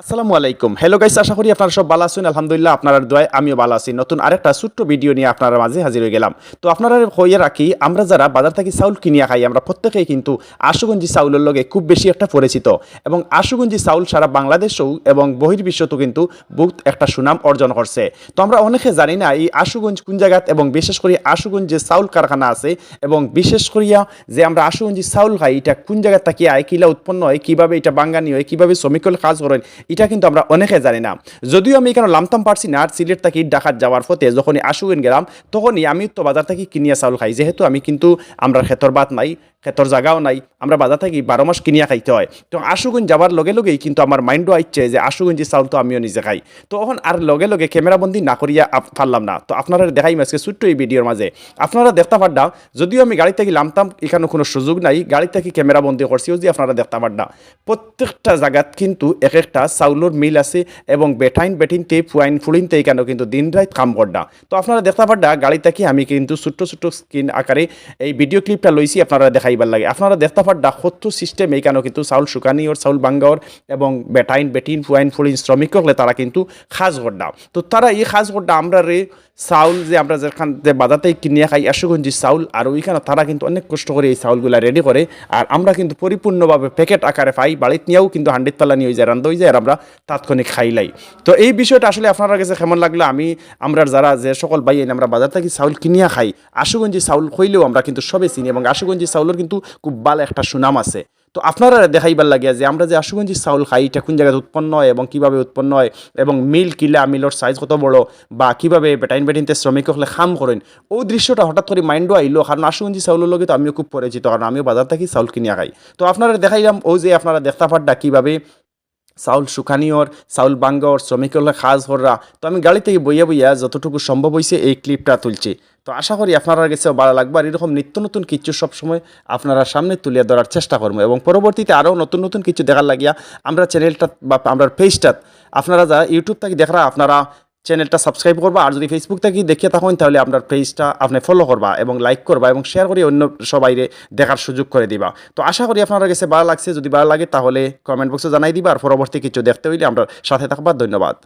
আসসালামু আলাইকুম। Hello guys আশা করি আপনারা সব ভালো আছেন। আলহামদুলিল্লাহ আপনার দোয়ায় আমিও ভালো আছি। নতুন আরেকটা ছোট্ট ভিডিও নিয়ে আপনারা মাঝে হাজির হয়ে গেলাম। তো আপনারা হইয়া রাখি, আমরা যারা বাজার থেকে চাউল কিনিয়া খাই, আমরা প্রত্যেকেই কিন্তু আশুগঞ্জি চাউলের লগে খুব বেশি একটা পরিচিত। এবং আশুগঞ্জি চাউল সারা বাংলাদেশেও এবং বহির্বিশ্বতেও কিন্তু বহুত একটা সুনাম অর্জন করছে। তো আমরা অনেকে জানি না এই আশুগঞ্জ কোন জায়গাত এবং বিশেষ করে আশুগঞ্জ যে চাউল কারখানা আছে এবং বিশেষ করিয়া যে আমরা আশুগঞ্জি চাউল খাই, এটা কোন জায়গা থেকে, আয় কিলা উৎপন্ন হয়, কীভাবে এটা বাঙ্গানি হয়, কীভাবে শ্রমিকল কাজ করেন এটা কিন্তু আমরা অনেকে জানি না। যদিও আমি এখানে লামতাম পারছি না সিলেট থেকে ডাকাত যাওয়ার ফতে যখনই আশুগঞ্জ গেলাম, তখনই আমি তো বাজার থেকে কিনিয়া চাউল খাই। যেহেতু আমি কিন্তু আমরা ক্ষেতর বাদ নাই, ক্ষেতর জায়গাও নাই, আমরা বাজার থেকে বারো মাস কিনিয়া খাইতে হয়। তো আশুগঞ্জ যাওয়ার লগে লগেই কিন্তু আমার মাইন্ডও আইচ্ছে যে আশুগঞ্জি চাউল তো আমিও নিজে খাই। তো এখন আর লগে লগে ক্যামেরাবন্দি না করিয়া পারলাম না। তো আপনারা দেখাই আজকে ছোট্ট এই ভিডিওর মাঝে। আপনারা দেখতে পারডা যদিও আমি গাড়ি থেকে নামতাম এখানে কোনো সুযোগ নাই, গাড়ি থেকে ক্যামেরাবন্দি করছিও যে আপনারা দেখতে পারডা প্রত্যেকটা জায়গাত কিন্তু এক একটা চাউলের মিল আছে এবং বেটাইন বেটিনতে ফুয়াইন ফুলিনতে এখানেও কিন্তু দিন রাত কাম করডা। তো আপনারা দেখতে পারডা, গাড়ি থেকে আমি কিন্তু ছোট্ট ছোট্ট স্ক্রিন আকারে এই ভিডিও ক্লিপটা লইছি, আপনারা দেখাইবার লাগে। আপনারা দেখতে পারডা, সত্য সিস্টেম এইখানেও কিন্তু চাউল শুকানি ওর চাউল বাঙ্গাওর এবং বেটাইন বেটিন ফুয়াইন ফুলিন শ্রমিক হলে তারা কিন্তু খাজ করডা। তো তারা এই খাজ করডা, আমরা রে চাউল যে আমরা যেখান যে বাজারতেই কিনিয়ে খাই, আশুগঞ্জি চাউল আর ওইখানে তারা কিন্তু অনেক কষ্ট করে এই চাউলগুলা রেডি করে। আর আমরা কিন্তু পরিপূর্ণভাবে প্যাকেট আকারে পাই, বাড়িতে নিয়েও কিন্তু হান্ডিত পাল্লা নিয়ে যায় রান্ধা হয়ে যায় আমরা তাৎক্ষণিক খাইলাই তো এই বিষয়টা আসলে আপনার কাছে কেমন লাগল? আমি, আমরা যারা যে সকল ভাই আমরা বাজার থেকে চাউল কিনিয়া খাই, আশুগঞ্জি চাউল খইলেও আমরা কিন্তু সবে চিনি এবং আশুগঞ্জি চাউলের কিন্তু খুব ভালো একটা সুনাম আছে। তো আপনারা দেখাইবার লাগিয়া যে আমরা যে আশুগঞ্জি চাউল খাই, এটা কোন জায়গায় উৎপন্ন হয় এবং কীভাবে উৎপন্ন হয় এবং মিল কিলা মিলর সাইজ কত বড় বা কীভাবে বেটাইন বেটিনতে শ্রমিক হলে খাম করেন, ও দৃশ্যটা হঠাৎ করে মাইন্ডও আইলো কারণ আশুগঞ্জি চাউলের লগে তো আমিও খুব পরিচিত কারণ আমিও বাজার থেকে চাউল কিনিয়া খাই। তো আপনারা দেখাইলাম, ও যে আপনারা দেখতে পারডা কীভাবে চাউল শুকানিওর চাউল বাঙ্গর শ্রমিকরা খাজ হররা। তো আমি গাড়ি থেকে বইয়া বইয়া যতটুকু সম্ভব হয়েছে এই ক্লিপটা তুলছি। তো আশা করি আপনারা গেছে ভালো লাগবে আর এরকম নিত্য নতুন কিছু সবসময় আপনারা সামনে তুলে ধরার চেষ্টা করব এবং পরবর্তীতে আরও নতুন নতুন কিছু দেখার লাগিয়া আমরা চ্যানেলটা বা আমরা পেজটাত আপনারা যারা ইউটিউব থেকে দেখারা, আপনারা চ্যানেলটা সাবস্ক্রাইব করবা, আর যদি ফেসবুক থেকে দেখে থাকুন তাহলে আপনার পেজটা আপনি ফলো করবা এবং লাইক করবা এবং শেয়ার করে অন্য সবাইরে দেখার সুযোগ করে দিবা। তো আশা করি আপনার কাছে ভালো লাগছে। যদি ভালো লাগে, তাহলে কমেন্ট বক্সে জানাই দিবা, আর পরবর্তী কিছু দেখতে হইলে আমরা সাথে থাকবা। ধন্যবাদ।